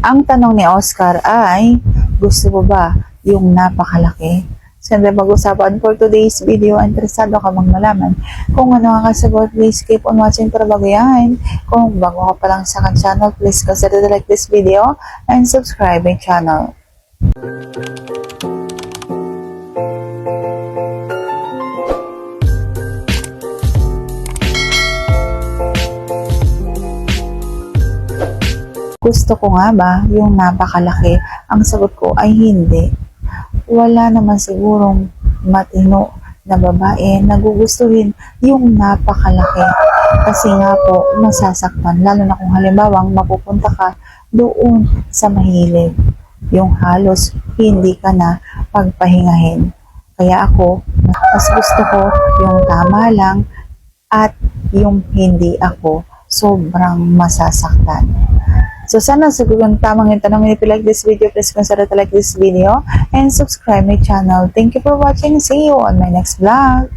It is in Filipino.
Ang tanong ni Oscar ay, gusto mo ba yung napakalaki? Siyempre mag-usapan for today's video, interesado ka mang malaman kung ano ang kasagot, please keep on watching para bago yan. Kung bago ka pa lang sa akin channel, please consider to like this video and subscribe my channel. Gusto ko nga ba yung napakalaki? Ang sagot ko ay hindi. Wala naman sigurong matino na babae na gugustuhin yung napakalaki. Kasi nga po, masasaktan. Lalo na kung halimbawang mapupunta ka doon sa mahilig. Yung halos hindi ka na pagpahingahin. Kaya ako, mas gusto ko yung tama lang at yung hindi ako sobrang masasaktan. So sana sa kung tamang yung tanong if you like this video, please consider to like this video and subscribe my channel. Thank you for watching. See you on my next vlog.